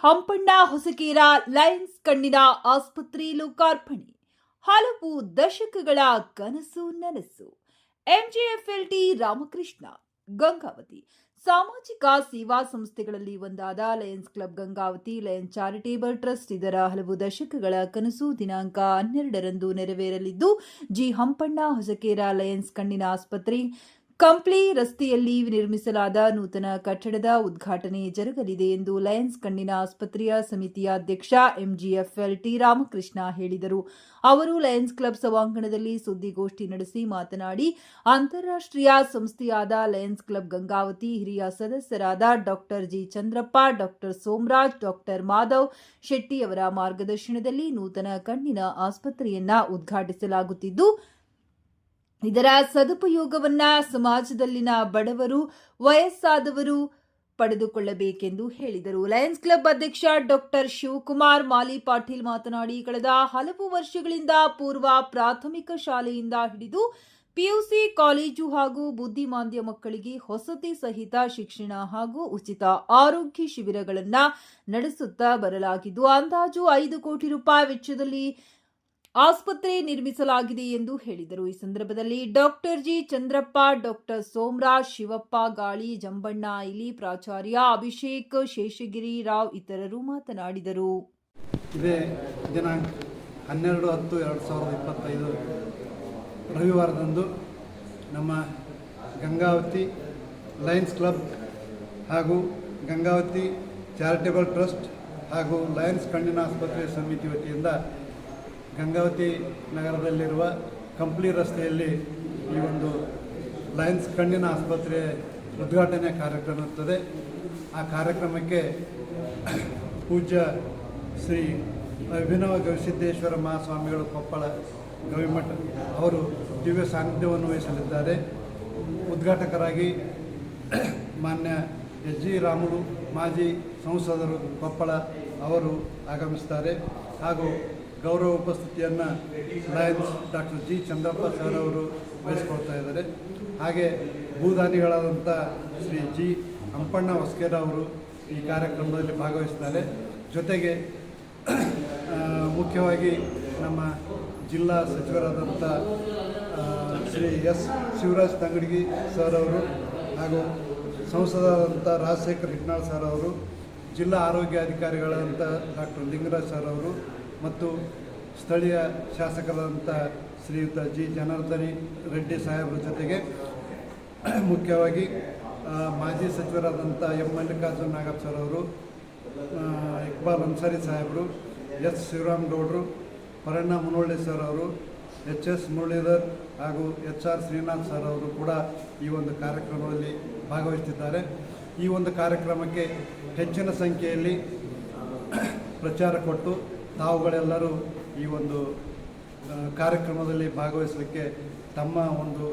Hampanna Hosakera Lions ಕಣ್ಣಿನ ಆಸ್ಪತ್ರೆ ಲೋಕಾರ್ಪಣೆ. ಹಲವು ದಶಕಗಳ ಕನಸು ನನಸು. ಎಂಜಿಎಫ್ಎಲ್ಟಿ ರಾಮಕೃಷ್ಣ, ಗಂಗಾವತಿ. ಸಾಮಾಜಿಕ ಸೇವಾ ಸಂಸ್ಥೆಗಳಲ್ಲಿ ಒಂದಾದ Lions club Gangavathi, Lions charitable trust ಇದರ ಹಲವು ದಶಕಗಳ ಕನಸು ದಿನಾಂಕ ಹನ್ನೆರಡರಂದು ನೆರವೇರಲಿದ್ದು, ಜಿ ಹಂಪಣ್ಣ ಹೊಸಕೇರ ಲಯನ್ಸ್ ಕಣ್ಣಿನ ಆಸ್ಪತ್ರೆ ಕಂಪ್ಲಿ ರಸ್ತೆಯಲ್ಲಿ ನಿರ್ಮಿಸಲಾದ ನೂತನ ಕಟ್ಟಡದ ಉದ್ಘಾಟನೆ ಜರುಗಲಿದೆ ಎಂದು ಲಯನ್ಸ್ ಕಣ್ಣಿನ ಆಸ್ಪತ್ರೆಯ ಸಮಿತಿಯ ಅಧ್ಯಕ್ಷ ಎಂಜಿಎಫ್ಎಲ್ ಟಿ ರಾಮಕೃಷ್ಣ ಹೇಳಿದರು. ಅವರು ಲಯನ್ಸ್ ಕ್ಲಬ್ ಸಭಾಂಗಣದಲ್ಲಿ ಸುದ್ದಿಗೋಷ್ಠಿ ನಡೆಸಿ ಮಾತನಾಡಿ, ಅಂತಾರಾಷ್ಟ್ರೀಯ ಸಂಸ್ಥೆಯಾದ ಲಯನ್ಸ್ ಕ್ಲಬ್ ಗಂಗಾವತಿ ಹಿರಿಯ ಸದಸ್ಯರಾದ doctor G Chandrappa, doctor Somaraj, doctor Madhav Shetty ಅವರ ಮಾರ್ಗದರ್ಶನದಲ್ಲಿ ನೂತನ ಕಣ್ಣಿನ ಆಸ್ಪತ್ರೆಯನ್ನ ಉದ್ಘಾಟಿಸಲಾಗುತ್ತಿದ್ದು ಇದರ ಸದುಪಯೋಗವನ್ನ ಸಮಾಜದಲ್ಲಿನ ಬಡವರು, ವಯಸ್ಸಾದವರು ಪಡೆದುಕೊಳ್ಳಬೇಕೆಂದು ಹೇಳಿದರು. ಲಯನ್ಸ್ ಕ್ಲಬ್ ಅಧ್ಯಕ್ಷ ಡಾಕ್ಟರ್ ಶಿವಕುಮಾರ್ ಮಾಲಿ ಪಾಟೀಲ್ ಮಾತನಾಡಿ, ಕಳೆದ ಹಲವು ವರ್ಷಗಳಿಂದ ಪೂರ್ವ ಪ್ರಾಥಮಿಕ ಶಾಲೆಯಿಂದ ಹಿಡಿದು ಪಿಯುಸಿ ಕಾಲೇಜು ಹಾಗೂ ಬುದ್ಧಿಮಾಂದ್ಯ ಮಕ್ಕಳಿಗೆ ಹೊಸತಿ ಸಹಿತ ಶಿಕ್ಷಣ ಹಾಗೂ ಉಚಿತ ಆರೋಗ್ಯ ಶಿಬಿರಗಳನ್ನು ನಡೆಸುತ್ತಾ ಬರಲಾಗಿದ್ದು, ಅಂದಾಜು ಐದು ಕೋಟಿ ರೂಪಾಯಿ ವೆಚ್ಚದಲ್ಲಿ ಆಸ್ಪತ್ರೆ ನಿರ್ಮಿಸಲಾಗಿದೆ ಎಂದು ಹೇಳಿದರು. ಈ ಸಂದರ್ಭದಲ್ಲಿ doctor G. Chandrappa, doctor Somaraj, Shivappa, Gali, Jambanna Aili ಪ್ರಾಚಾರ್ಯ, ಅಭಿಷೇಕ್ ಶೇಷಗಿರಿ ರಾವ್ ಇತರರು ಮಾತನಾಡಿದರು. ಇದೇ ದಿನಾಂಕ ಹನ್ನೆರಡು ಹತ್ತು ಎರಡು ಸಾವಿರದ ಇಪ್ಪತ್ತೈದು ರವಿವಾರದಂದು ನಮ್ಮ ಗಂಗಾವತಿ ಲಯನ್ಸ್ ಕ್ಲಬ್ ಹಾಗೂ ಗಂಗಾವತಿ ಚಾರಿಟೇಬಲ್ ಟ್ರಸ್ಟ್ ಹಾಗೂ ಲಯನ್ಸ್ ಕಣ್ಣಿನ ಆಸ್ಪತ್ರೆ ಸಮಿತಿ ವತಿಯಿಂದ ಗಂಗಾವತಿ ನಗರದಲ್ಲಿರುವ ಕಂಪ್ಲಿ ರಸ್ತೆಯಲ್ಲಿ ಈ ಒಂದು ಲಯನ್ಸ್ ಕಣ್ಣಿನ ಆಸ್ಪತ್ರೆ ಉದ್ಘಾಟನೆ ಕಾರ್ಯಕ್ರಮ ಇರ್ತದೆ. ಆ ಕಾರ್ಯಕ್ರಮಕ್ಕೆ ಪೂಜ್ಯ ಶ್ರೀ ಅಭಿನವ ಗವಿಸಿದ್ದೇಶ್ವರ ಮಹಾಸ್ವಾಮಿಗಳು ಕೊಪ್ಪಳ ಗವಿಮಠ ಅವರು ದಿವ್ಯ ಸಾನ್ನಿಧ್ಯವನ್ನು ವಹಿಸಲಿದ್ದಾರೆ. ಉದ್ಘಾಟಕರಾಗಿ ಮಾನ್ಯ ಎಚ್ ಜಿ ರಾಮುಲು, ಮಾಜಿ ಸಂಸದರು ಕೊಪ್ಪಳ ಅವರು ಆಗಮಿಸ್ತಾರೆ. ಹಾಗೂ ಗೌರವ ಉಪಸ್ಥಿತಿಯನ್ನು Lions doctor G Chandrappa sir ಅವರು ವಹಿಸ್ಕೊಳ್ತಾ ಇದ್ದಾರೆ. ಹಾಗೆ ಭೂದಾನಿಗಳಾದಂಥ ಶ್ರೀ ಜಿ ಹಂಪಣ್ಣ ಹೊಸ್ಕೇರ ಅವರು ಈ ಕಾರ್ಯಕ್ರಮದಲ್ಲಿ ಭಾಗವಹಿಸ್ತಾರೆ. ಜೊತೆಗೆ ಮುಖ್ಯವಾಗಿ ನಮ್ಮ ಜಿಲ್ಲಾ ಸಚಿವರಾದಂಥ ಶ್ರೀ ಎಸ್ ಶಿವರಾಜ್ ತಂಗಡಗಿ ಸರ್ ಅವರು ಹಾಗೂ ಸಂಸದರಾದಂಥ ರಾಜಶೇಖರ್ ಹಿಟ್ನಾಳ್ ಸರ್ ಅವರು, ಜಿಲ್ಲಾ ಆರೋಗ್ಯ ಅಧಿಕಾರಿಗಳಾದಂಥ ಡಾಕ್ಟರ್ ಲಿಂಗರಾಜ್ ಸರ್ ಅವರು ಮತ್ತು ಸ್ಥಳೀಯ ಶಾಸಕರಾದಂಥ ಶ್ರೀಯುತ ಜಿ. ಜನಾರ್ದನಿ ರೆಡ್ಡಿ ಸಾಹೇಬ್ರ ಜೊತೆಗೆ ಮುಖ್ಯವಾಗಿ ಮಾಜಿ ಸಚಿವರಾದಂಥ ಎಂ. ಮಲ್ಲಿಕಾರ್ಜುನ್ ನಾಗಪ್ಪ ಸರ್ ಅವರು ಇಕ್ಬಾಲ್ ಅನ್ಸಾರಿ ಸಾಹೇಬರು, ಎಸ್. ಶಿವರಾಮ್ ಗೌಡರು, ಪರಣ್ಣ ಮುನೋಳ್ಳಿ ಸರ್ ಅವರು, ಎಚ್. ಎಸ್. ಮುರಳೀಧರ್ ಹಾಗೂ ಎಚ್. ಆರ್. ಶ್ರೀನಾಥ್ ಸರ್ ಅವರು ಕೂಡ ಈ ಒಂದು ಕಾರ್ಯಕ್ರಮದಲ್ಲಿ ಭಾಗವಹಿಸುತ್ತಿದ್ದಾರೆ ಈ ಒಂದು ಕಾರ್ಯಕ್ರಮಕ್ಕೆ ಹೆಚ್ಚಿನ ಸಂಖ್ಯೆಯಲ್ಲಿ ಪ್ರಚಾರ ಕೊಟ್ಟು ತಾವುಗಳೆಲ್ಲರೂ ಈ ಒಂದು ಕಾರ್ಯಕ್ರಮದಲ್ಲಿ ಭಾಗವಹಿಸಲಿಕ್ಕೆ ತಮ್ಮ ಒಂದು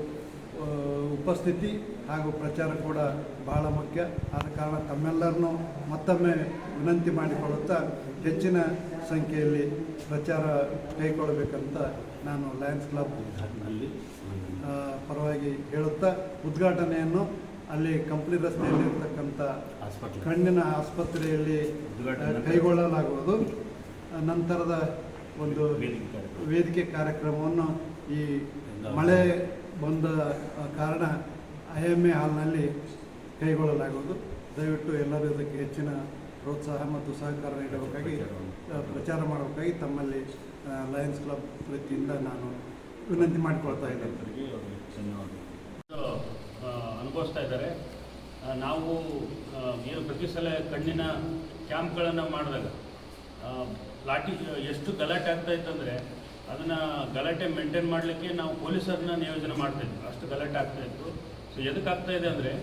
ಉಪಸ್ಥಿತಿ ಹಾಗೂ ಪ್ರಚಾರ ಕೂಡ ಬಹಳ ಮುಖ್ಯ ಆದ ಕಾರಣ ತಮ್ಮೆಲ್ಲರನ್ನೂ ಮತ್ತೊಮ್ಮೆ ವಿನಂತಿ ಮಾಡಿಕೊಳ್ಳುತ್ತಾ ಹೆಚ್ಚಿನ ಸಂಖ್ಯೆಯಲ್ಲಿ ಪ್ರಚಾರ ಕೈಗೊಳ್ಳಬೇಕಂತ ನಾನು ಲಯನ್ಸ್ ಕ್ಲಬ್ ಪರವಾಗಿ ಹೇಳುತ್ತಾ ಉದ್ಘಾಟನೆಯನ್ನು ಅಲ್ಲಿ ಕಂಪ್ಲಿ ರಸ್ತೆಯಲ್ಲಿ ಇರ್ತಕ್ಕಂಥ ಆಸ್ಪತ್ರೆ. ಕಣ್ಣಿನ ಆಸ್ಪತ್ರೆಯಲ್ಲಿ ಕೈಗೊಳ್ಳಲಾಗುವುದು ನಂತರದ ಒಂದು ವೇದಿಕೆ ಕಾರ್ಯಕ್ರಮವನ್ನು ಈ ಮಳೆ ಬಂದ ಕಾರಣ ಐ ಎಂ ಎ ಹಾಲ್ನಲ್ಲಿ ಕೈಗೊಳ್ಳಲಾಗುವುದು. ದಯವಿಟ್ಟು ಎಲ್ಲರೂ ಇದಕ್ಕೆ ಹೆಚ್ಚಿನ ಪ್ರೋತ್ಸಾಹ ಮತ್ತು ಸಹಕಾರ ನೀಡಬೇಕಾಗಿ ಪ್ರಚಾರ ಮಾಡಬೇಕಾಗಿ ತಮ್ಮಲ್ಲಿ ಲಯನ್ಸ್ ಕ್ಲಬ್ ವತಿಯಿಂದ ನಾನು ವಿನಂತಿ ಮಾಡಿಕೊಳ್ತಾ ಇದ್ದೇನೆ. ಅನುಭವಿಸ್ತಾ ಇದ್ದಾರೆ. ನಾವು ಏನು ಪ್ರತಿ ಸಲ ಕಣ್ಣಿನ ಕ್ಯಾಂಪ್ಗಳನ್ನು ಮಾಡಿದಾಗ ಲಾಠಿ, ಎಷ್ಟು ಗಲಾಟೆ ಆಗ್ತಾ ಇತ್ತಂದರೆ ಅದನ್ನು ಗಲಾಟೆ ಮೇಂಟೈನ್ ಮಾಡಲಿಕ್ಕೆ ನಾವು ಪೊಲೀಸರನ್ನ ನಿಯೋಜನೆ ಮಾಡ್ತಾಯಿದ್ವಿ ಅಷ್ಟು ಗಲಾಟೆ ಆಗ್ತಾ ಇತ್ತು. ಸೊ ಎದಕ್ಕೆ ಆಗ್ತಾ ಇದೆ ಅಂದರೆ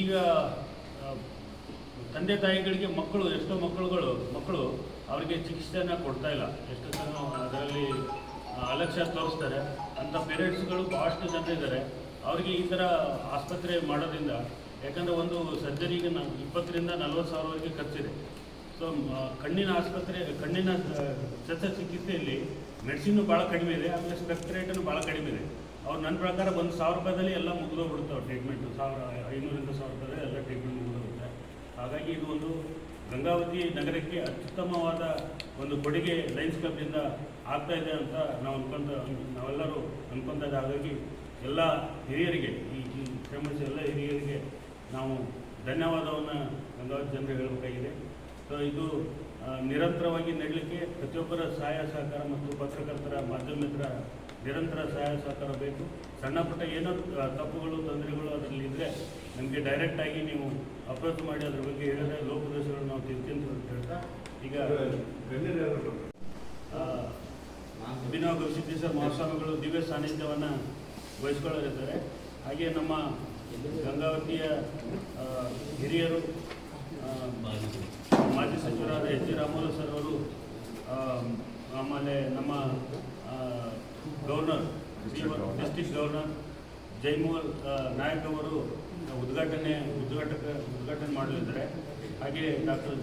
ಈಗ ತಂದೆ ತಾಯಿಗಳಿಗೆ ಮಕ್ಕಳು, ಎಷ್ಟೋ ಮಕ್ಕಳುಗಳು, ಮಕ್ಕಳು ಅವರಿಗೆ ಚಿಕಿತ್ಸೆಯನ್ನು ಕೊಡ್ತಾ ಇಲ್ಲ. ಎಷ್ಟೋ ಜನ ಅದರಲ್ಲಿ ಅಲಕ್ಷ್ಯ ತೋರಿಸ್ತಾರೆ. ಅಂಥ ಪೇರೆಂಟ್ಸ್ಗಳು ಭಾಳಷ್ಟು ಜನ ಇದ್ದಾರೆ. ಅವರಿಗೆ ಈ ಥರ ಆಸ್ಪತ್ರೆ ಮಾಡೋದ್ರಿಂದ, ಯಾಕಂದರೆ ಒಂದು ಸರ್ಜರಿಗೆ ನಾವು ಇಪ್ಪತ್ತರಿಂದ ನಲ್ವತ್ತು ಸಾವಿರವರೆಗೆ ಖರ್ಚಿದೆ. ಸೊ ಕಣ್ಣಿನ ಆಸ್ಪತ್ರೆ, ಕಣ್ಣಿನ ಶಸ್ತ್ರಚಿಕಿತ್ಸೆಯಲ್ಲಿ ಮೆಡಿಸಿನ್ನು ಭಾಳ ಕಡಿಮೆ ಇದೆ ಆಮೇಲೆ ಸ್ಪೆಕ್ಟ್ ರೇಟನ್ನು ಭಾಳ ಕಡಿಮೆ ಇದೆ. ಅವ್ರು ನನ್ನ ಪ್ರಕಾರ ಒಂದು ಸಾವಿರ ರೂಪಾಯಿದಲ್ಲಿ ಎಲ್ಲ ಮುಗಿದೋಗ್ಬಿಡುತ್ತೆ ಅವ್ರು ಟ್ರೀಟ್ಮೆಂಟು ಸಾವಿರ, ಐನೂರಿಂದ ಸಾವಿರ ರೂಪಾಯಿ ಎಲ್ಲ ಟ್ರೀಟ್ಮೆಂಟ್ ಮುಗಿದೋಗುತ್ತೆ. ಹಾಗಾಗಿ ಇದು ಒಂದು ಗಂಗಾವತಿ ನಗರಕ್ಕೆ ಅತ್ಯುತ್ತಮವಾದ ಒಂದು ಕೊಡುಗೆ ಲೈನ್ಸ್ ಕ್ಲಬ್ನಿಂದ ಆಗ್ತಾ ಇದೆ ಅಂತ ನಾವು ಅನ್ಕೊಂತ, ನಾವೆಲ್ಲರೂ ಅನ್ಕೊಂತ. ಹಾಗಾಗಿ ಎಲ್ಲ ಹಿರಿಯರಿಗೆ, ಈ ಫೇಮಸ್ ಎಲ್ಲ ಹಿರಿಯರಿಗೆ ನಾವು ಧನ್ಯವಾದವನ್ನು ಗಂಗಾವತಿ ಜನರಿಗೆ ಹೇಳಬೇಕಾಗಿದೆ. ಸೊ ಇದು ನಿರಂತರವಾಗಿ ನಡೀಲಿಕ್ಕೆ ಪ್ರತಿಯೊಬ್ಬರ ಸಹಾಯ ಸಹಕಾರ ಮತ್ತು ಪತ್ರಕರ್ತರ ಮಾಧ್ಯಮಿತರ ನಿರಂತರ ಸಹಾಯ ಸಹಕಾರ ಬೇಕು. ಸಣ್ಣ ಪುಟ್ಟ ಏನೋ ತಪ್ಪುಗಳು, ತೊಂದರೆಗಳು ಅದರಲ್ಲಿ ಇದ್ದರೆ ನಮಗೆ ಡೈರೆಕ್ಟಾಗಿ ನೀವು ಅಪ್ರೋಚ್ ಮಾಡಿ ಅದ್ರ ಬಗ್ಗೆ ಹೇಳಿದ್ರೆ ಲೋಪದೋಷಗಳು ನಾವು ತಿಳ್ತೀನಿ ಅಂತ ಹೇಳ್ತಾ ಈಗ ಅಭಿನವ ಗವಿಸಿದ್ದೇಶ್ವರ ಮಹಾಸ್ವಾಮಿಗಳು ದಿವ್ಯ ಸಾನ್ನಿಧ್ಯವನ್ನು ವಹಿಸ್ಕೊಳ್ಳಲಿದ್ದಾರೆ ಹಾಗೆ ನಮ್ಮ ಗಂಗಾವತಿಯ ಹಿರಿಯರು ಮಾಜಿ ಸಚಿವರಾದ ಎಚ್ ಡಿ ರಾಮೋಲ ಸರ್ ಅವರು ಆಮೇಲೆ ನಮ್ಮ governor, district governor Jaimol Nayak ಅವರು ಉದ್ಘಾಟನೆ, ಉದ್ಘಾಟಕ, ಉದ್ಘಾಟನೆ ಮಾಡಲಿದ್ದಾರೆ. ಹಾಗೆ ಡಾಕ್ಟರ್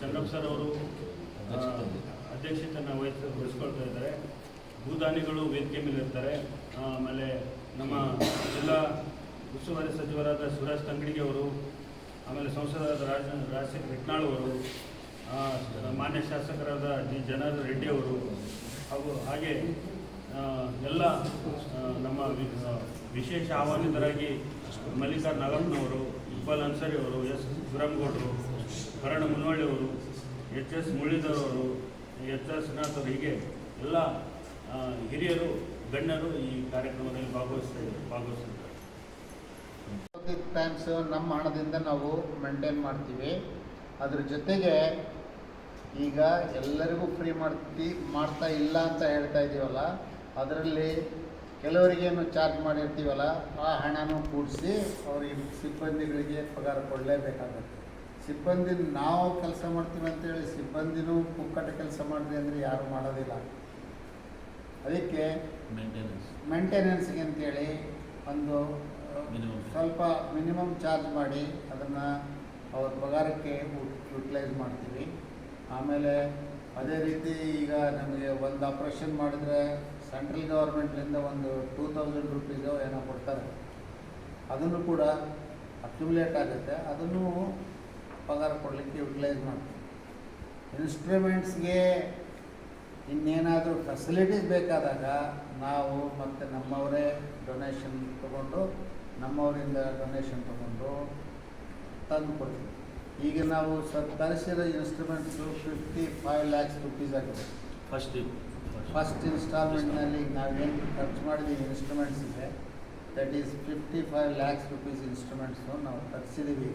ಚಂದ್ರಪ್ಪ ಸರ್ ಅವರು ಅಧ್ಯಕ್ಷತೆಯನ್ನು ವಹಿಸ ವಹಿಸ್ಕೊಳ್ತಾ ಇದ್ದಾರೆ. ಭೂದಾನಿಗಳು ವೇದಿಕೆ ಮೇಲೆ ಇರ್ತಾರೆ. ಆಮೇಲೆ ನಮ್ಮ ಜಿಲ್ಲಾ ಉಸ್ತುವಾರಿ ಸಚಿವರಾದ ಸುರೇಶ್ ತಂಗಡಿಗೆ ಅವರು ಆಮೇಲೆ ಸಂಸದರಾದ ರಾಜ ರಾಜಶೇಖರ್ ಹಿಟ್ನಾಳ್ ಅವರು ಮಾನ್ಯ ಶಾಸಕರಾದ ಜಿ. ಜನಾರ್ದನ್ ರೆಡ್ಡಿ ಅವರು ಹಾಗೂ ಹಾಗೆ ಎಲ್ಲ ನಮ್ಮ ವಿಶೇಷ ಆಹ್ವಾನಿತರಾಗಿ ಮಲ್ಲಿಕಾರ್ ನಾಗಪ್ಪನವರು ಇಕ್ಬಾಲ್ ಅನ್ಸರಿ ಅವರು, ಎಸ್. ಸುರಂಗೌಡರು ಕರಣ ಮುನ್ವಳ್ಳಿ ಅವರು, ಎಚ್. ಎಸ್. ಮುರಳೀಧರ್ ಅವರು, ಎಚ್. ಎಸ್ ಶ್ರೀನಾಥ್ ಅವರು, ಹೀಗೆ ಎಲ್ಲ ಹಿರಿಯರು, ಗಣ್ಯರು ಈ ಕಾರ್ಯಕ್ರಮದಲ್ಲಿ ಭಾಗವಹಿಸ್ತಾ ಭಾಗವಹಿಸಿದ್ದಾರೆ ಟೈಮ್ಸ್ ನಮ್ಮ ಹಣದಿಂದ ನಾವು ಮೇಂಟೈನ್ ಮಾಡ್ತೀವಿ. ಅದ್ರ ಜೊತೆಗೆ ಈಗ ಎಲ್ಲರಿಗೂ ಫ್ರೀ ಮಾಡ್ತಿ ಮಾಡ್ತಾ ಇಲ್ಲ ಅಂತ ಹೇಳ್ತಾ ಇದ್ದೀವಲ್ಲ ಅದರಲ್ಲಿ ಕೆಲವರಿಗೇನು ಚಾರ್ಜ್ ಮಾಡಿರ್ತೀವಲ್ಲ ಆ ಹಣನೂ ಕೂಡಿಸಿ ಅವ್ರಿಗೆ ಸಿಬ್ಬಂದಿಗಳಿಗೆ ಪಗಾರ ಕೊಡಲೇಬೇಕಾಗುತ್ತೆ. ಸಿಬ್ಬಂದಿ ನಾವು ಕೆಲಸ ಮಾಡ್ತೀವಿ ಅಂತೇಳಿ ಸಿಬ್ಬಂದಿನೂ ಪುಕ್ಕಟ ಕೆಲಸ ಮಾಡಿದೆ ಅಂದರೆ ಯಾರು ಮಾಡೋದಿಲ್ಲ. ಅದಕ್ಕೆ ಮೇಂಟೆನೆನ್ಸ್ ಮೇಂಟೆನೆನ್ಸ್ಗೆ ಅಂತೇಳಿ ಒಂದು. ಸ್ವಲ್ಪ ಮಿನಿಮಮ್ ಚಾರ್ಜ್ ಮಾಡಿ ಅದನ್ನು ಅವ್ರ ಪಗಾರಕ್ಕೆ ಯುಟಿಲೈಸ್ ಮಾಡ್ತೀವಿ. ಆಮೇಲೆ ಅದೇ ರೀತಿ ಈಗ ನಮಗೆ ಒಂದು ಆಪ್ರೇಷನ್ ಮಾಡಿದರೆ ಸೆಂಟ್ರಲ್ ಗೌರ್ಮೆಂಟ್ಲಿಂದ ಒಂದು ಟೂ ತೌಸಂಡ್ ರುಪೀಸು ಏನೋ ಕೊಡ್ತಾರೆ. ಅದನ್ನು ಕೂಡ ಅಕ್ಯುಮುಲೇಟ್ ಆಗುತ್ತೆ. ಅದನ್ನು ಪಗಾರ ಕೊಡಲಿಕ್ಕೆ ಯುಟಿಲೈಸ್ ಮಾಡ್ತೀವಿ. ಇನ್ಸ್ಟ್ರೂಮೆಂಟ್ಸ್ಗೆ ಇನ್ನೇನಾದರೂ ಫೆಸಿಲಿಟೀಸ್ ಬೇಕಾದಾಗ ನಾವು ಮತ್ತು ನಮ್ಮವರೇ ಡೊನೇಷನ್ ತಗೊಂಡು ನಮ್ಮವರಿಂದ ಡೊನೇಷನ್ ತಗೊಂಡು ತಂದು ಕೊಡ್ತೀವಿ. ಈಗ ನಾವು sir ತರಿಸಿರೋ instruments fifty five lakhs rupees ಆಗಿದೆ ಫಸ್ಟ್ ಫಸ್ಟ್ ಇನ್ಸ್ಟಾಲ್ಮೆಂಟ್ನಲ್ಲಿ ನಾವೇನು ಖರ್ಚು ಮಾಡಿದ್ದೀವಿ ಇನ್ಸ್ಟ್ರೂಮೆಂಟ್ಸ್ ಇದೆ. That is fifty five lakhs rupees instruments ನಾವು ತರಿಸಿದ್ದೀವಿ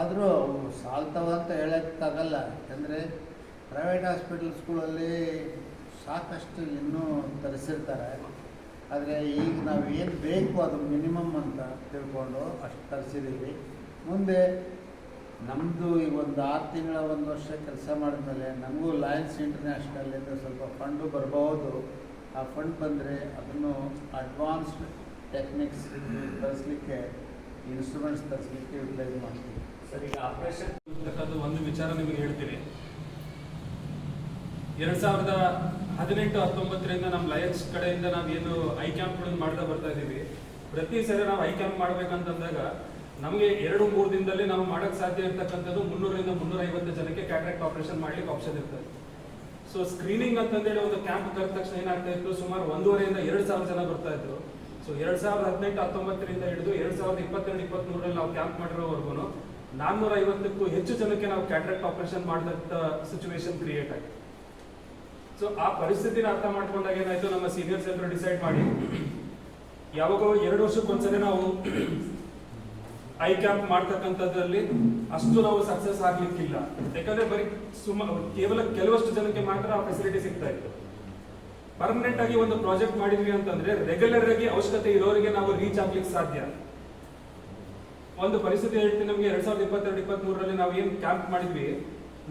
ಆದರೂ ಅವು ಸಾಲ್ತವ ಅಂತ ಹೇಳೋಕ್ಕಾಗಲ್ಲ. ಯಾಕಂದರೆ ಪ್ರೈವೇಟ್ ಹಾಸ್ಪಿಟಲ್ಸ್ಗಳಲ್ಲಿ ಸಾಕಷ್ಟು ಇನ್ನೂ ತರಿಸಿರ್ತಾರೆ. ಆದರೆ ಈಗ ನಾವು ಏನು ಬೇಕು ಅದು ಮಿನಿಮಮ್ ಅಂತ ತಿಳ್ಕೊಂಡು ಅಷ್ಟು ತರಿಸಿದ್ದೀವಿ ಮುಂದೆ ನಮ್ಮದು ಈ ಒಂದು ಆರು ತಿಂಗಳ ಒಂದು ವರ್ಷ ಕೆಲಸ ಮಾಡಿದ್ಮೇಲೆ ನಮಗೂ ಲಯನ್ಸ್ ಇಂಟರ್ನ್ಯಾಷನಲ್ಲಿಂದ ಸ್ವಲ್ಪ ಫಂಡು ಬರಬಹುದು. ಆ ಫಂಡ್ ಬಂದರೆ ಅದನ್ನು ಅಡ್ವಾನ್ಸ್ಡ್ ಟೆಕ್ನಿಕ್ಸ್ ತರಿಸ್ಲಿಕ್ಕೆ ಇನ್ಸ್ಟ್ರೂಮೆಂಟ್ಸ್ ತರಿಸ್ಲಿಕ್ಕೆ ಯುಟಿಲೈಸ್ ಮಾಡ್ತೀವಿ. ಸರಿ, ಈಗ ಆಪರೇಷನ್ ಒಂದು ವಿಚಾರ ನಿಮಗೆ ಹೇಳ್ತೀನಿ. ಎರಡ್ ಸಾವಿರದ ಹದಿನೆಂಟು, ಹತ್ತೊಂಬತ್ತರಿಂದ ನಮ್ಮ ಲಯನ್ಸ್ ಕಡೆಯಿಂದ ನಾವು ಏನು ಐ ಕ್ಯಾಂಪ್ಗಳನ್ನು ಮಾಡ್ತಾ ಬರ್ತಾ ಇದ್ದೀವಿ. ಪ್ರತಿ ಸರಿ ನಾವು ಐ ಕ್ಯಾಂಪ್ ಮಾಡ್ಬೇಕಂತಂದಾಗ ನಮಗೆ ಎರಡು, ಮೂರು ದಿನದಲ್ಲಿ ನಾವು ಮಾಡಕ್ ಸಾಧ್ಯ ಇರ್ತಕ್ಕಂಥದ್ದು ಮುನ್ನೂರರಿಂದ ಮುನ್ನೂರೈವತ್ತು ಜನಕ್ಕೆ ಕ್ಯಾಟ್ರಾಕ್ಟ್ ಆಪರೇಷನ್ ಮಾಡ್ಲಿಕ್ಕೆ ಆಪ್ಷನ್ ಇರ್ತದೆ. ಸೊ ಸ್ಕ್ರೀನಿಂಗ್ ಅಂತಂದೇಳಿ ಒಂದು ಕ್ಯಾಂಪ್ ಕರೆದ ತಕ್ಷಣ ಏನಾಗ್ತಾ ಇತ್ತು? ಸುಮಾರು ಒಂದೂವರೆಯಿಂದ ಎರಡು ಸಾವಿರ ಜನ ಬರ್ತಾ ಇದ್ರು. ಸೊ ಎರಡು ಸಾವಿರದ ಹದಿನೆಂಟು, ಹತ್ತೊಂಬತ್ತರಿಂದ ಹಿಡಿದು ಎರಡು ಸಾವಿರದ ಇಪ್ಪತ್ತೆರಡು, ಇಪ್ಪತ್ತ್ಮೂರರಲ್ಲಿ ನಾವು ಕ್ಯಾಂಪ್ ಮಾಡಿರೋವರೆಗೂ ನಾನ್ನೂರ ಐವತ್ತಕ್ಕೂ ಹೆಚ್ಚು ಜನಕ್ಕೆ ನಾವು ಕ್ಯಾಟ್ರಾಕ್ಟ್ ಆಪರೇಷನ್ ಮಾಡಿದಂಥ ಸಿಚುವೇಶನ್ ಕ್ರಿಯೇಟ್ ಆಗಿದೆ. ಸೊ ಆ ಪರಿಸ್ಥಿತಿನ ಅರ್ಥ ಮಾಡ್ಕೊಂಡಾಗ ಏನಾಯ್ತು? ನಮ್ಮ ಸೀನಿಯರ್ಸ್ ಎಲ್ಲರೂ ಡಿಸೈಡ್ ಮಾಡಿ, ಯಾವಾಗೋ ಎರಡು ವರ್ಷಕ್ಕೊಂದ್ಸರಿ ನಾವು ಐ ಕ್ಯಾಂಪ್ ಮಾಡ್ತಕ್ಕಂಥದ್ರಲ್ಲಿ ಅಷ್ಟು ನಾವು ಸಕ್ಸಸ್ ಆಗ್ಲಿಕ್ಕಿಲ್ಲ. ಯಾಕಂದ್ರೆ ಬರೀ ಸುಮ, ಕೇವಲ ಕೆಲವಷ್ಟು ಜನಕ್ಕೆ ಮಾತ್ರ ಆ ಫೆಸಿಲಿಟಿ ಸಿಗ್ತಾ ಇತ್ತು. ಪರ್ಮನೆಂಟ್ ಆಗಿ ಒಂದು ಪ್ರಾಜೆಕ್ಟ್ ಮಾಡಿದ್ವಿ ಅಂತಂದ್ರೆ ರೆಗ್ಯುಲರ್ ಆಗಿ ಅವಶ್ಯಕತೆ ಇರೋರಿಗೆ ನಾವು ರೀಚ್ ಆಗ್ಲಿಕ್ಕೆ ಸಾಧ್ಯ. ಒಂದು ಪರಿಸ್ಥಿತಿ ಹೇಳ್ತೀನಿ ನಮಗೆ ಎರಡ್ ಸಾವಿರದ ಇಪ್ಪತ್ತೆರಡು ಇಪ್ಪತ್ತ್ ಮೂರರಲ್ಲಿ ನಾವು ಏನ್ ಕ್ಯಾಂಪ್ ಮಾಡಿದ್ವಿ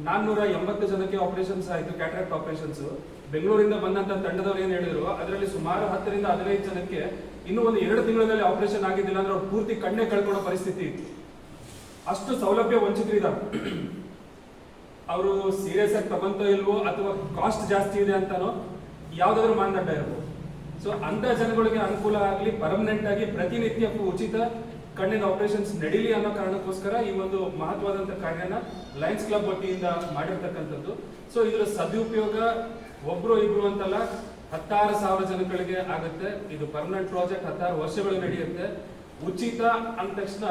ನಾನ್ನೂರ ಎಂಬತ್ತು ಜನಕ್ಕೆ ಆಪರೇಷನ್ಸ್ ಆಯಿತು ಕ್ಯಾಟ್ರಾಕ್ಟ್ ಆಪರೇಷನ್ಸ್ ಬೆಂಗಳೂರಿಂದ ಬಂದಂತ ತಂಡದವ್ರು ಏನ್ ಹೇಳಿದ್ರು, ಅದರಲ್ಲಿ ಸುಮಾರು ಹತ್ತರಿಂದ ಹದಿನೈದು ಜನಕ್ಕೆ ಇನ್ನೂ ಒಂದು ಎರಡು ತಿಂಗಳಲ್ಲಿ ಆಪರೇಷನ್ ಆಗಿದ್ದಿಲ್ಲ ಅಂದ್ರೆ ಅವ್ರು ಪೂರ್ತಿ ಕಣ್ಣೆ ಕಳ್ಕೊಳ್ಳೋ ಪರಿಸ್ಥಿತಿ. ಇತ್ತು ಅಷ್ಟು ಸೌಲಭ್ಯ ವಂಚಿತರಿದ್ದಾರೆ ಅವರು ಸೀರಿಯಸ್ ಆಗಿ ತಗೊಂತೋ ಇಲ್ವೋ ಅಥವಾ ಕಾಸ್ಟ್ ಜಾಸ್ತಿ ಇದೆ ಅಂತಾನೋ ಯಾವ್ದಾದ್ರು ಮಾನದಂಡ ಇರ್ಬೋದು. ಸೊ ಅಂಥ ಜನಗಳಿಗೆ ಅನುಕೂಲ ಆಗಲಿ ಪರ್ಮನೆಂಟ್ ಆಗಿ ಪ್ರತಿನಿತ್ಯ ಉಚಿತ ಕಣ್ಣಿನ ಆಪರೇಷನ್ಸ್ ನಡೀಲಿ ಅನ್ನೋ ಕಾರಣಕ್ಕೋಸ್ಕರ ಈ ಒಂದು ಮಹತ್ವದಂತ ಕಾರ್ಯನ ಲಯನ್ಸ್ ಕ್ಲಬ್ ವತಿಯಿಂದ ಮಾಡಿರ್ತಕ್ಕಂಥದ್ದು. ಸೊ ಇದರ ಸದುಪಯೋಗ ಒಬ್ರು ಇಬ್ರು ಅಂತಲ್ಲ ಹತ್ತಾರು ಸಾವಿರ ಜನಗಳಿಗೆ ಆಗುತ್ತೆ. ಇದು ಪರ್ಮನೆಂಟ್ ಪ್ರಾಜೆಕ್ಟ್ ಹತ್ತಾರು ವರ್ಷಗಳು ನಡೆಯುತ್ತೆ. ಉಚಿತ ಅಂದ ತಕ್ಷಣ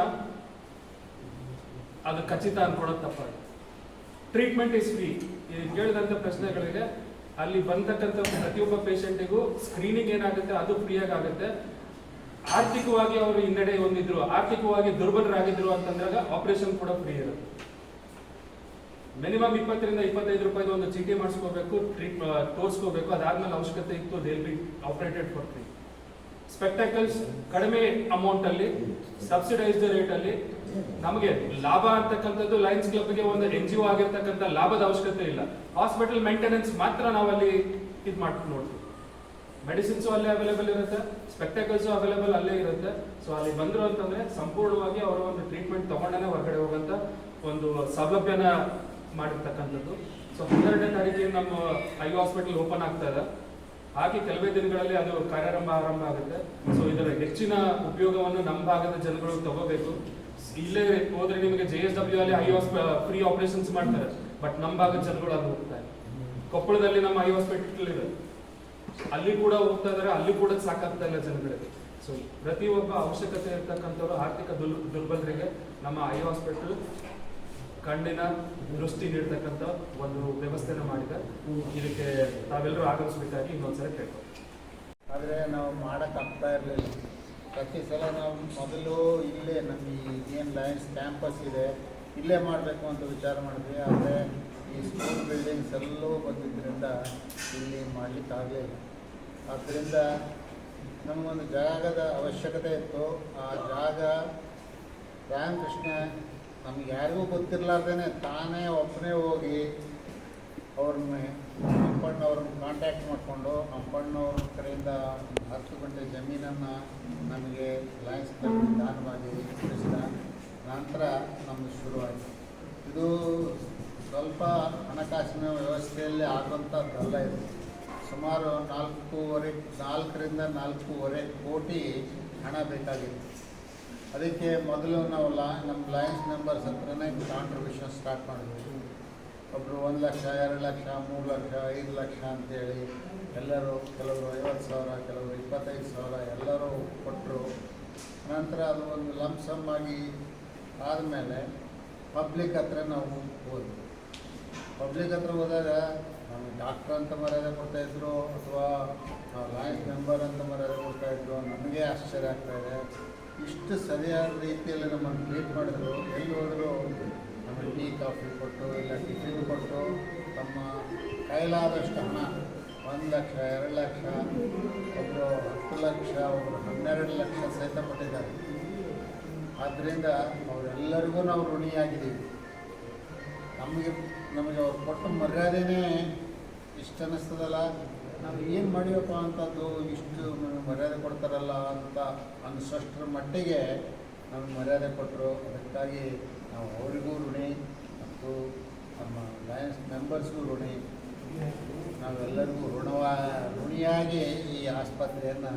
ಅದು ಖಚಿತ ಅನ್ಕೊಳ್ಳೋದು ತಪ್ಪ ಟ್ರೀಟ್ಮೆಂಟ್ ಇಸ್ ಫ್ರೀ ಕೇಳಿದಂಥ ಪ್ರಶ್ನೆಗಳಿಗೆ ಅಲ್ಲಿ ಬಂದಕ್ಕಂಥ ಪ್ರತಿಯೊಬ್ಬ ಪೇಷಂಟಿಗೂ ಸ್ಕ್ರೀನಿಂಗ್ ಏನಾಗುತ್ತೆ, ಅದು ಫ್ರೀಯಾಗಿ ಆಗುತ್ತೆ. ಆರ್ಥಿಕವಾಗಿ ಅವರು ಹಿನ್ನಡೆ ಹೊಂದಿದ್ರು, ಆರ್ಥಿಕವಾಗಿ ದುರ್ಬಲರಾಗಿದ್ರು ಅಂತಂದಾಗ ಆಪರೇಷನ್ ಕೂಡ ಫ್ರೀ ಇರುತ್ತೆ. ಮಿನಿಮಮ್ ಇಪ್ಪತ್ತರಿಂದ ಇಪ್ಪತ್ತೈದು ರೂಪಾಯಿದು ಒಂದು ಚೀಟಿ ಮಾಡಿಸ್ಕೋಬೇಕು ಟ್ರೀಟ್ ತೋರಿಸ್ಕೋಬೇಕು, ಅದಾದ್ಮೇಲೆ ಅವಶ್ಯಕತೆ ಇತ್ತು they'll be operated for free spectacles ಕಡಿಮೆ ಅಮೌಂಟ್ ಅಲ್ಲಿ ಸಬ್ಸಿಡೈಸ್ಡ್ ರೇಟ್ ಅಲ್ಲಿ, ನಮಗೆ ಲಾಭ ಅಂತಕ್ಕಂಥದ್ದು ಲಯನ್ಸ್ ಕ್ಲಬ್ಗೆ ಒಂದು ಎನ್ ಜಿ ಒ ಆಗಿರ್ತಕ್ಕಂಥ ಲಾಭದ ಅವಶ್ಯಕತೆ ಇಲ್ಲ. ಹಾಸ್ಪಿಟಲ್ ಮೇಂಟೆನೆನ್ಸ್ ಮಾತ್ರ ನಾವಲ್ಲಿ ಇದು ಮಾಡ್ಕೊಂಡು ನೋಡ್ತೀವಿ. ಮೆಡಿಸಿನ್ಸು ಅಲ್ಲೇ ಅವೈಲೇಬಲ್ ಇರುತ್ತೆ ಸ್ಪೆಕ್ಟಕಲ್ಸು ಅವೈಲೇಬಲ್ ಅಲ್ಲೇ ಇರುತ್ತೆ. ಸೊ ಅಲ್ಲಿ ಬಂದ್ರು ಅಂತಂದ್ರೆ ಸಂಪೂರ್ಣವಾಗಿ ಅವರ ಒಂದು ಟ್ರೀಟ್ಮೆಂಟ್ ತೊಗೊಂಡೇ ಹೊರಗಡೆ ಹೋಗಂತ ಒಂದು ಸೌಲಭ್ಯನ ಮಾಡಿರ್ತಕ್ಕಂಥದ್ದು. ಸೊ ಹನ್ನೆರಡನೇ ತಾರೀಕಿಗೆ ನಮ್ಮ ಐ ಹಾಸ್ಪಿಟಲ್ ಓಪನ್ ಆಗ್ತಾ ಇದೆ. ಹಾಗೆ ಕೆಲವೇ ದಿನಗಳಲ್ಲಿ ಅದು ಕಾರ್ಯಾರಂಭ ಆರಂಭ ಆಗುತ್ತೆ. ಸೊ ಇದರ ಹೆಚ್ಚಿನ ಉಪಯೋಗವನ್ನು ನಮ್ಮ ಭಾಗದ ಜನಗಳು ತಗೋಬೇಕು. ಇಲ್ಲೇ ಹೋದ್ರೆ ನಿಮಗೆ ಜೆ ಎಸ್ ಡಬ್ಲ್ಯೂ ಅಲ್ಲಿ ಐ ಫ್ರೀ ಆಪರೇಷನ್ಸ್ ಮಾಡ್ತಾರೆ. ಬಟ್ ನಮ್ಮ ಭಾಗದ ಜನಗಳು ಅಲ್ಲಿ ಹೋಗ್ತಾರೆ ಕೊಪ್ಪಳದಲ್ಲಿ ನಮ್ಮ ಐ ಹಾಸ್ಪಿಟಲ್ ಇದೆ. ಅಲ್ಲಿ ಕೂಡ ಹೋಗ್ತಾ ಇದಾರೆ, ಅಲ್ಲಿ ಕೂಡ ಸಾಕಾಗ್ತಾ ಇಲ್ಲ ಜನಗಳಿಗೆ ಸೊ ಪ್ರತಿಯೊಬ್ಬ ಅವಶ್ಯಕತೆ ಇರ್ತಕ್ಕಂಥವ್ರು ಆರ್ಥಿಕ ದುರ್ಬಲರಿಗೆ ನಮ್ಮ ಐ ಹಾಸ್ಪಿಟಲ್ ಕಣ್ಣಿನ ದೃಷ್ಟಿ ನೀಡ್ತಕ್ಕಂಥ ಒಂದು ವ್ಯವಸ್ಥೆನ ಮಾಡಿದೆ. ಇದಕ್ಕೆ ತಾವೆಲ್ಲರೂ ಆಗಮಿಸ್ಬೇಕಾಗಿ ಇನ್ನೊಂದ್ಸಲ ಕೇಳ್ಬೋದು ಆದರೆ ನಾವು ಮಾಡೋಕ್ಕಾಗ್ತಾ ಇರಲಿಲ್ಲ. ಪ್ರತಿ ಸಲ ನಾವು ಮೊದಲು ಇಲ್ಲೇ ನಮ್ಮ ಏನು ಲಯನ್ಸ್ ಕ್ಯಾಂಪಸ್ ಇದೆ, ಇಲ್ಲೇ ಮಾಡಬೇಕು ಅಂತ ವಿಚಾರ ಮಾಡಿದ್ವಿ. ಆದರೆ ಈ ಸ್ಕೂಲ್ ಬಿಲ್ಡಿಂಗ್ಸ್ ಎಲ್ಲವೂ ಬಂದಿದ್ದರಿಂದ ಇಲ್ಲಿ ಮಾಡಲಿಕ್ಕಾಗಲಿಲ್ಲ ಆದ್ದರಿಂದ ನಮಗೊಂದು ಜಾಗದ ಅವಶ್ಯಕತೆ ಇತ್ತು. ಆ ಜಾಗ ರಾಮಕೃಷ್ಣ ನಮ್ಗೆ ಯಾರಿಗೂ ಗೊತ್ತಿರಲಾರ್ದೇ ತಾನೇ ಒಬ್ಬನೇ ಹೋಗಿ ಅವ್ರನ್ನ ಅಪ್ಪಣ್ಣವ್ರನ್ನ ಕಾಂಟ್ಯಾಕ್ಟ್ ಮಾಡಿಕೊಂಡು ಅಪ್ಪಣ್ಣವ್ರ ಕಡೆಯಿಂದ ಹತ್ತು ಗಂಟೆ ಜಮೀನನ್ನು ನಮಗೆ ಲಯನ್ಸ್ ದಾನವಾಗಿ ನಂತರ ನಮ್ಮದು ಶುರುವಾಯಿತು. ಇದು ಸ್ವಲ್ಪ ಹಣಕಾಸಿನ ವ್ಯವಸ್ಥೆಯಲ್ಲಿ ಆಗುವಂಥದ್ದಲ್ಲ ಇದು. ಸುಮಾರು ನಾಲ್ಕೂವರೆ, ನಾಲ್ಕರಿಂದ ನಾಲ್ಕೂವರೆ ಕೋಟಿ ಹಣ ಬೇಕಾಗಿತ್ತು ಅದಕ್ಕೆ ಮೊದಲು ನಾವು ಲಾ, ನಮ್ಮ ಲಯನ್ಸ್ ಮೆಂಬರ್ಸ್ ಹತ್ರನೇ ಕಾಂಟ್ರಿಬ್ಯೂಷನ್ ಸ್ಟಾರ್ಟ್ ಮಾಡಿದ್ವಿ. ಒಬ್ಬರು ಒಂದು ಲಕ್ಷ, ಎರಡು ಲಕ್ಷ, ಮೂರು ಲಕ್ಷ, ಐದು ಲಕ್ಷ ಅಂತೇಳಿ ಎಲ್ಲರೂ ಕೆಲವರು ಐವತ್ತು ಸಾವಿರ, ಕೆಲವರು ಇಪ್ಪತ್ತೈದು ಸಾವಿರ ಎಲ್ಲರೂ ಕೊಟ್ಟರು ನಂತರ ಅದು ಒಂದು ಲಂಸಮ್ ಆಗಿ ಆದಮೇಲೆ ಪಬ್ಲಿಕ್ ಹತ್ರ ನಾವು ಹೋದ್ವಿ. ಪಬ್ಲಿಕ್ ಹತ್ರ ಹೋದಾಗ ನಮಗೆ ಡಾಕ್ಟ್ರ್ ಅಂತ ಮರ್ಯಾದೆ ಕೊಡ್ತಾಯಿದ್ರು ಅಥವಾ ಲಾಯನ್ಸ್ ಲಯನ್ಸ್ ಮೆಂಬರ್ ಅಂತ ಮರ್ಯಾದೆ ಕೊಡ್ತಾಯಿದ್ರು ನಮಗೆ ಆಶ್ಚರ್ಯ ಆಗ್ತಾ ಇದೆ. ಇಷ್ಟು ಸರಿಯಾದ ರೀತಿಯಲ್ಲಿ ನಮ್ಮನ್ನು ಟ್ರೀಟ್ ಮಾಡಿದ್ರು, ಎಲ್ಲಿ ಹೋದರೂ ನಮಗೆ ಟೀ, ಕಾಫಿ ಕೊಟ್ಟು, ಇಲ್ಲ ಟಿಫಿನ್ ಕೊಟ್ಟು ತಮ್ಮ ಕೈಲಾದಷ್ಟು ಹಣ, ಒಂದು ಲಕ್ಷ, ಎರಡು ಲಕ್ಷ ಒಬ್ಬರು ಹತ್ತು ಲಕ್ಷ ಒಬ್ಬರು ಹನ್ನೆರಡು ಲಕ್ಷ ಸಹಿತ ಕೊಟ್ಟಿದ್ದಾರೆ. ಆದ್ದರಿಂದ ಅವರೆಲ್ಲರಿಗೂ ನಾವು ಋಣಿಯಾಗಿದ್ದೀವಿ. ನಮಗೆ ನಮಗೆ ಅವ್ರು ಕೊಟ್ಟ ಮರ್ಯಾದೆನೇ ಇಷ್ಟು ಅನ್ನಿಸ್ತದಲ್ಲ? ನಾವು ಏನು ಮಾಡಿವಪ್ಪ ಅಂತದ್ದು? ಇಷ್ಟು ಮರ್ಯಾದೆ ಕೊಡ್ತಾರಲ್ಲ ಅಂತ ಅನಿಸೋಷ್ಟರ ಮಟ್ಟಿಗೆ ನಮಗೆ ಮರ್ಯಾದೆ ಕೊಟ್ಟರು ಅದಕ್ಕಾಗಿ ನಾವು ಅವರಿಗೂ ಋಣಿ ಮತ್ತು ನಮ್ಮ ಲಯನ್ಸ್ ಮೆಂಬರ್ಸ್ಗೂ ಋಣಿ. ನಾವೆಲ್ಲರಿಗೂ ಋಣವಾ, ಋಣಿಯಾಗಿ ಈ ಆಸ್ಪತ್ರೆಯನ್ನು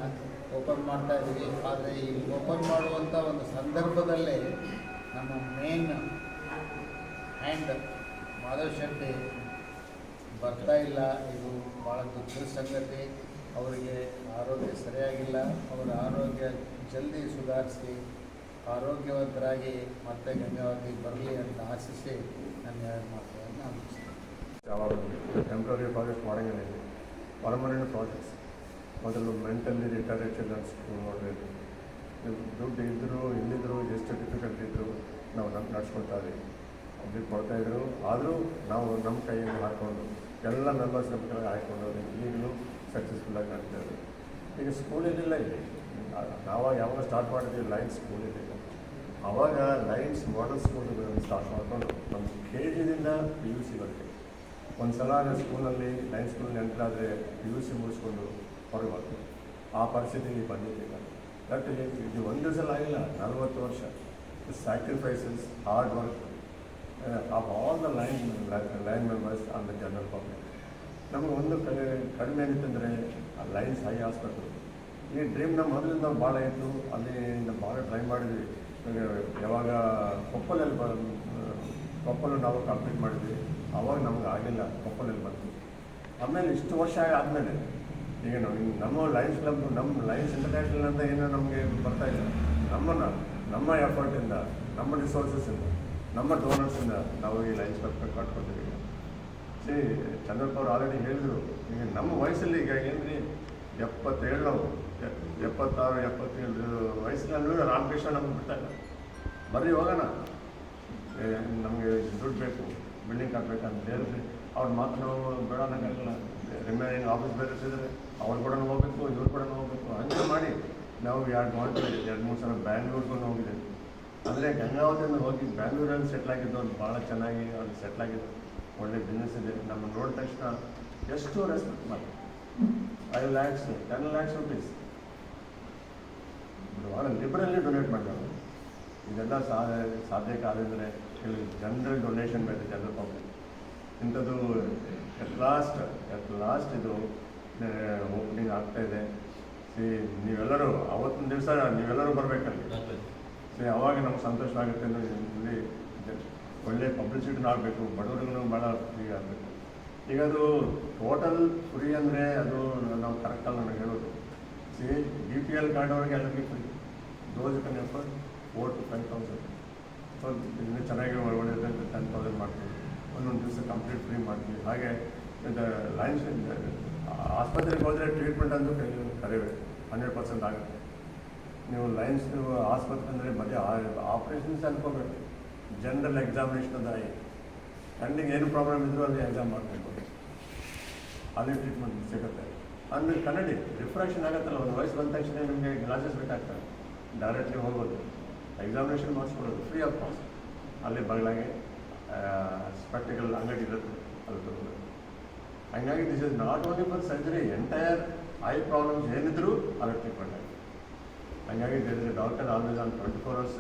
ಓಪನ್ ಮಾಡ್ತಾ ಇದ್ದೀವಿ. ಆದರೆ ಈ ಓಪನ್ ಮಾಡುವಂಥ ಒಂದು ಸಂದರ್ಭದಲ್ಲಿ ನಮ್ಮ ಮೇನ್ ಹ್ಯಾಂಡ್ ಮಾಧವ್ ಶೆಟ್ಟಿ ಬರ್ತಾ ಇಲ್ಲ. ಇದು ಭಾಳ ದುಃಖದ ಸಂಗತಿ. ಅವರಿಗೆ ಆರೋಗ್ಯ ಸರಿಯಾಗಿಲ್ಲ. ಅವರ ಆರೋಗ್ಯ ಜಲ್ದಿ ಸುಧಾರಿಸಿ, ಆರೋಗ್ಯವಂತರಾಗಿ ಮತ್ತೆ ಗಂಗಾವತಿ ಬರಲಿ ಅಂತ ಆಶಿಸಿ ನನ್ನ ಎರಡು ಮಾತುಗಳನ್ನು ಯಾವಾಗ ಟೆಂಪ್ರರಿ ಪ್ರಾಜೆಕ್ಟ್ ಮಾಡಂಗಿಲ್ಲ ಇಲ್ಲಿ. ಪರ್ಮನೆಂಟ್ ಪ್ರಾಜೆಕ್ಟ್ಸ್ ಮೊದಲು ಮೆಂಟಲಿ ರಿಟೈರ್ಡ್ ಚಿಲ್ಡ್ರನ್ಸ್ ನೋಡಬೇಕು. ದುಡ್ಡು ಇದ್ದರೂ ಇಲ್ಲಿದ್ದರೂ ಎಷ್ಟು ಡಿಫಿಕಲ್ಟ್ ಇದ್ದರೂ ನಾವು ನಡ್ಸ್ಕೊಳ್ತಾ ಇದ್ದೀವಿ. ಒಬ್ರಿಗೆ ಕೊಡ್ತಾಯಿದ್ರು ಆದರೂ ನಾವು ನಮ್ಮ ಕೈಯಲ್ಲಿ ಹಾಕ್ಕೊಂಡು ಎಲ್ಲ ನಮ್ಮ ಕಡೆ ಹಾಕ್ಕೊಂಡು ಈಗಲೂ ಸಕ್ಸಸ್ಫುಲ್ಲಾಗಿ ಕಾಣ್ತಾ ಇದ್ರು. ಈಗ ಸ್ಕೂಲಿಲ್ಲ ಇಲ್ಲಿ. ನಾವು ಯಾವಾಗ ಸ್ಟಾರ್ಟ್ ಮಾಡಿದ್ವಿ ಲೈನ್ಸ್ ಸ್ಕೂಲ್ ಇದೆ ಆವಾಗ ಲೈನ್ಸ್ ಮಾಡಲ್ ಸ್ಕೂಲ್ ಸ್ಟಾರ್ಟ್ ಮಾಡಿಕೊಂಡು ನಮ್ಮ ಕೆ ಜಿದಿಂದ ಪಿ ಯು ಸಿ ಬರ್ತೀವಿ ಒಂದು ಸಲ ಸ್ಕೂಲಲ್ಲಿ ಲೈನ್ ಸ್ಕೂಲ್ ನೆನಪಾದರೆ ಪಿ ಯು ಸಿ ಮುಗಿಸ್ಕೊಂಡು ಹೊರಗೆ ಬರ್ತೀವಿ ಆ ಪರಿಸ್ಥಿತಿಗೆ ಬಂದಿದ್ದೀಗ ಬಟ್ ಇದು ಒಂದು ಸಲ ಆಗಿಲ್ಲ, ನಲವತ್ತು ವರ್ಷ. Sacrifices hard work of all the Lion Lion members on the general public ನಮಗೆ ಒಂದು ಕಡೆ ಕಡಿಮೆ ಆಗಿತ್ತಂದರೆ ಆ ಲೈನ್ಸ್ ಹೈ ಹಾಸ್ಪಿಟ್ಲು ಈ ನಮ್ಮ ಮೊದಲಿಂದ ಭಾಳ ಇತ್ತು ಅಲ್ಲಿ ನಾವು ಭಾಳ ಟ್ರೈ ಮಾಡಿದ್ವಿ. ಯಾವಾಗ ಕೊಪ್ಪಲಲ್ಲಿ ಬ ಕೊಪ್ಪಲು ನಾವು ಕಂಪ್ಲೀಟ್ ಮಾಡಿದ್ವಿ ಆವಾಗ ನಮ್ಗೆ ಆಗಿಲ್ಲ ಕೊಪ್ಪಲಲ್ಲಿ ಬಂತು ಆಮೇಲೆ ಇಷ್ಟು ವರ್ಷ ಆದಮೇಲೆ, ಈಗ ನಾವು ನಮ್ಮ ಲೈನ್ಸ್ ಕ್ಲಬ್ ನಮ್ಮ ಲೈನ್ಸ್ ಇಂಟರ್ನ್ಯಾಷನಲ್ ಅಂತ ಏನೋ ನಮಗೆ ಬರ್ತಾ ಇಲ್ಲ. ನಮ್ಮನ್ನು ನಮ್ಮ ಎಫರ್ಟಿಂದ ನಮ್ಮ ರಿಸೋರ್ಸಸ್ಸಿಂದ ನಮ್ಮ ಡೋನರ್ಸಿಂದ ನಾವು ಈ ಲೈನ್ಸ್ ಪರ್ಫೆಕ್ಟ್ ಈಗ ಸಿ ಚಂದ್ರಪ್ಪ ಅವರು ಆಲ್ರೆಡಿ ಹೇಳಿದರು, ಈಗ ನಮ್ಮ ವಯಸ್ಸಲ್ಲಿ ಈಗ ಏನ್ರಿ? ಎಪ್ಪತ್ತೇಳು ನಾವು. ಎಪ್ಪತ್ತಾರು, ಎಪ್ಪತ್ತೇಳು ವಯಸ್ಸಿನಲ್ಲೂ ರಾಮಕೃಷ್ಣ ನಮ್ಗೆ ಬಿಡ್ತಾ ಇಲ್ಲ. ಬರ್ರಿ ಹೋಗೋಣ. ನಮಗೆ ದುಡ್ಡು ಬೇಕು ಬಿಲ್ಡಿಂಗ್ ಕಟ್ಟಬೇಕಂತ ಹೇಳಿದ್ರಿ ಅವ್ರ ಮಾತು ನಾವು ಬೇಡ ಅನ್ನೋಕ್ಕಾಗಲ್ಲ ರಿಮೈನಿಂಗ್ ಆಫೀಸ್ ಬೇರೆ ಇದ್ದಾರೆ ಅವ್ರು ಕೂಡ ಹೋಗ್ಬೇಕು, ಇವ್ರ ಕೂಡ ಹೋಗ್ಬೇಕು. ಹಂಗೆ ಮಾಡಿ ನಾವು ಎರಡು ಮಾಡ್ತೀವಿ. ಎರಡು ಮೂರು ಸಲ ಬ್ಯಾಂಗ್ಳೂರ್ಗೂ ಹೋಗಿದ್ದೀವಿ. ಅಂದರೆ ಗಂಗಾವತಿಯಿಂದ ಹೋಗಿ ಬ್ಯಾಂಗ್ಳೂರಲ್ಲಿ ಸೆಟ್ಲ್ ಆಗಿದ್ದು ಅವ್ರು ಭಾಳ ಚೆನ್ನಾಗಿ ಅವ್ರಿಗೆ ಸೆಟ್ಲ್ ಆಗಿದ್ದು ಒಳ್ಳೆ ಬಿಸ್ನೆಸ್ ಇದೆ. ನಮ್ಮನ್ನು ನೋಡಿದ ತಕ್ಷಣ ಎಷ್ಟು ರೆಸ್ಪೆಕ್ಟ್ ಮಾಡಿ. Five lakhs ten lakhs rupees ಭಾಳ ಲಿಬ್ರಲ್ಲಿ ಡೊನೇಟ್ ಮಾಡಿದ್ರು. ಇದೆಲ್ಲ ಸಾಧ್ಯ ಸಾಧ್ಯಕ್ಕೆ ಆದಂದರೆ ಕೆಲವು ಜನರಲ್ ಡೊನೇಷನ್ ಬೇಕು ಜನರಲ್ ಪಬ್ಲಿಕ್ ಇಂಥದ್ದು ಎಟ್ ಲಾಸ್ಟ್ ಎಟ್ ಲಾಸ್ಟ್ ಇದು ಓಪನಿಂಗ್ ಆಗ್ತಾ ಇದೆ. ಸಿ, ನೀವೆಲ್ಲರೂ, ಅವತ್ತಿನ ದಿವಸ ನೀವೆಲ್ಲರೂ ಬರಬೇಕಲ್ಲಿ. ಸಿ ಯಾವಾಗ ನಮ್ಗೆ ಸಂತೋಷವಾಗುತ್ತೆ ಅಂದರೆ ಇಲ್ಲಿ ಒಳ್ಳೆ ಪಬ್ಲಿಸಿಟಿನೂ ಆಗಬೇಕು, ಬಡವರಿಗೂ ಭಾಳ ಫ್ರೀ ಆಗಬೇಕು. ಈಗ ಅದು ಟೋಟಲ್ ಫ್ರೀ ಅಂದರೆ ಅದು ನಾವು ಕರೆಕ್ಟಲ್ಲ ನನಗೆ ಹೇಳೋದು. C B P L card ಅವ್ರಿಗೆ ಎಲ್ಲರಿಗೂ free those can afford four to ten thousand so ಇನ್ನೂ ಚೆನ್ನಾಗಿ ಒಳ್ಳೆಯದು ಟೆನ್ ತೌಸಂಡ್ ಮಾಡ್ತೀವಿ. ಒಂದೊಂದು ದಿವಸ ಕಂಪ್ಲೀಟ್ ಫ್ರೀ ಮಾಡ್ತೀವಿ. ಹಾಗೆ ಲೈನ್ಸ್, ಆಸ್ಪತ್ರೆಗೆ ಹೋದರೆ ಟ್ರೀಟ್ಮೆಂಟ್ ಅಂತೂ ಕರಿಬೇಕು. ಹಂಡ್ರೆಡ್ ಪರ್ಸೆಂಟ್ ಆಗುತ್ತೆ. ನೀವು ಲೈನ್ಸ್ ಆಸ್ಪತ್ರೆ ಅಂದರೆ ಬರೀ ಆಪ್ರೇಷನ್ಸ್ ಅನ್ಕೋಬೇಕು ಜನರಲ್ ಎಕ್ಸಾಮಿನೇಷನ್ ಅದ ಕಣ್ಣಿಗೆ ಏನು ಪ್ರಾಬ್ಲಮ್ ಇದ್ರೂ ಅಲ್ಲಿ ಎಕ್ಸಾಮ್ ಮಾಡಬೇಕು ಅಲ್ಲಿ ಟ್ರೀಟ್ಮೆಂಟ್ ಸಿಗುತ್ತೆ. ಅಂದರೆ ಕನ್ನಡಿ ರಿಫ್ರೆಕ್ಷನ್ ಆಗುತ್ತಲ್ಲ, ಒಂದು ವಯಸ್ಸು ಬಂದ ತಕ್ಷಣ ನಿಮಗೆ ಗ್ಲಾಸಸ್ ಬೇಕಾಗ್ತದೆ ಡೈರೆಕ್ಟ್ಲಿ ಹೋಗ್ಬೋದು. ಎಕ್ಸಾಮಿನೇಷನ್ ಮಾಡಿಸ್ಕೊಡೋದು ಫ್ರೀ ಆಫ್ ಕಾಸ್ಟ್ ಅಲ್ಲಿ ಬಗಲಾಗೆ ಸ್ಪೆಕ್ಟಿಕಲ್ ಅಂಗಡಿ ಇರುತ್ತೆ. ಅದು ತಗೊಳ್ಳೋದು ಹಂಗಾಗಿ this is not only for surgery entire eye problems ಏನಿದ್ರು ಅಲ್ಲಿ ಟ್ರೀಟ್ಮೆಂಟ್ ಆಗುತ್ತೆ ಹಂಗಾಗಿ there is doctor always on twenty four hours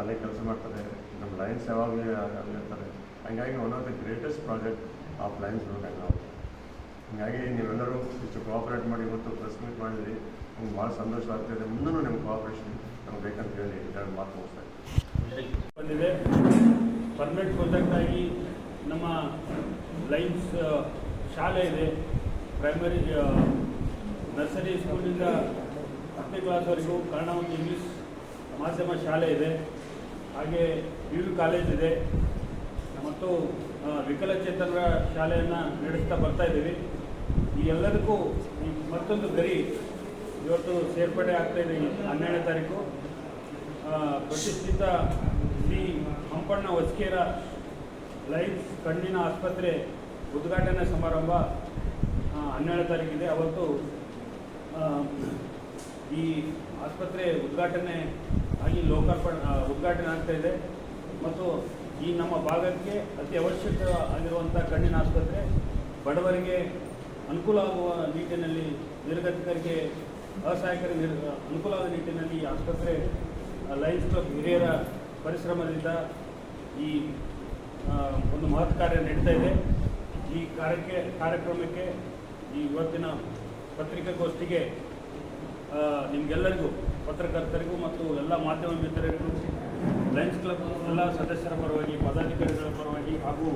ಅಲ್ಲೇ ಕೆಲಸ ಮಾಡ್ತಾರೆ. ನಮ್ಮ ಲೈನ್ಸ್ ಯಾವಾಗಲೂ ಅಲ್ಲಿರ್ತಾರೆ. ಹಂಗಾಗಿ one of the greatest project of Lions ನಾವು. ಹಾಗಾಗಿ ನೀವೆಲ್ಲರೂ ಇಷ್ಟು ಕೋಆಪರೇಟ್ ಮಾಡಿ ಇವತ್ತು ಪ್ರೆಸ್ ಮೀಟ್ ಮಾಡಿದ್ರಿ. ನಮ್ಗೆ ಭಾಳ ಸಂತೋಷ ಆಗ್ತಾಯಿದೆ ಮುಂದೂ ನಿಮ್ಮ ಕೋಆಪರೇಷನ್ ನಮ್ಗೆ ಬೇಕಂತ ಹೇಳಿ ಎರಡು ಮಾತು ಮುಗಿಸ್ತಾ. ಬಂದಿದೆ. ಪರ್ಮನೆಂಟ್ ಪ್ರಾಜೆಕ್ಟ್ ಆಗಿ ನಮ್ಮ ಲೈನ್ಸ್ ಶಾಲೆ ಇದೆ. ಪ್ರೈಮರಿ ನರ್ಸರಿ ಸ್ಕೂಲಿಂದ ಹತ್ತನೇ ಕ್ಲಾಸ್ವರೆಗೂ ಕನ್ನಡ ಮತ್ತು ಇಂಗ್ಲೀಷ್ ಮಾಧ್ಯಮ ಶಾಲೆ ಇದೆ. ಹಾಗೆ ಯು ಕಾಲೇಜ್ ಇದೆ. ಮತ್ತು ವಿಕಲಚೇತನರ ಶಾಲೆಯನ್ನು ನಡೆಸ್ತಾ ಬರ್ತಾ ಇದ್ದೀವಿ. ಈ ಎಲ್ಲದಕ್ಕೂ ಈ ಮತ್ತೊಂದು ಗರಿ ಇವತ್ತು ಸೇರ್ಪಡೆ ಆಗ್ತಾ ಇದೆ ಹನ್ನೆರಡನೇ ತಾರೀಕು. ಪ್ರತಿಷ್ಠಿತ ಶ್ರೀ ಹಂಪಣ್ಣ ಹೊಸ್ಕೇರ ಲೈನ್ಸ್ ಕಣ್ಣಿನ ಆಸ್ಪತ್ರೆ ಉದ್ಘಾಟನಾ ಸಮಾರಂಭ ಹನ್ನೆರಡನೇ ತಾರೀಕಿದೆ. ಅವತ್ತು ಈ ಆಸ್ಪತ್ರೆ ಉದ್ಘಾಟನೆ ಆಗಿ ಲೋಕಾರ್ಪಣೆ ಉದ್ಘಾಟನೆ ಆಗ್ತಾ ಇದೆ. ಮತ್ತು ಈ ನಮ್ಮ ಭಾಗಕ್ಕೆ ಅತಿ ಅವಶ್ಯಕ ಆಗಿರುವಂಥ ಕಣ್ಣಿನ ಆಸ್ಪತ್ರೆ ಬಡವರಿಗೆ ಅನುಕೂಲ ಆಗುವ ನಿಟ್ಟಿನಲ್ಲಿ ನಿರ್ಗತಿಕರಿಗೆ, ಅಸಹಾಯಕರಿಗೆ ನಿರ್ ಆಗುವ ನಿಟ್ಟಿನಲ್ಲಿ ಈ ಆಸ್ಪತ್ರೆ ಲೈನ್ಸ್ ಕ್ಲಬ್ ಹಿರಿಯರ ಪರಿಶ್ರಮದಿಂದ ಈ ಒಂದು ಮಹತ್ ಕಾರ್ಯ ನಡೀತಾ ಇದೆ. ಈ ಕಾರ್ಯಕ್ಕೆ, ಕಾರ್ಯಕ್ರಮಕ್ಕೆ ಈ ಇವತ್ತಿನ ಪತ್ರಿಕಾಗೋಷ್ಠಿಗೆ ನಿಮಗೆಲ್ಲರಿಗೂ ಪತ್ರಕರ್ತರಿಗೂ ಮತ್ತು ಎಲ್ಲ ಮಾಧ್ಯಮ ಮಿತ್ರರಿಗೂ ಲಯನ್ಸ್ ಕ್ಲಬ್ ಎಲ್ಲ ಸದಸ್ಯರ ಪರವಾಗಿ ಪದಾಧಿಕಾರಿಗಳ ಪರವಾಗಿ ಹಾಗೂ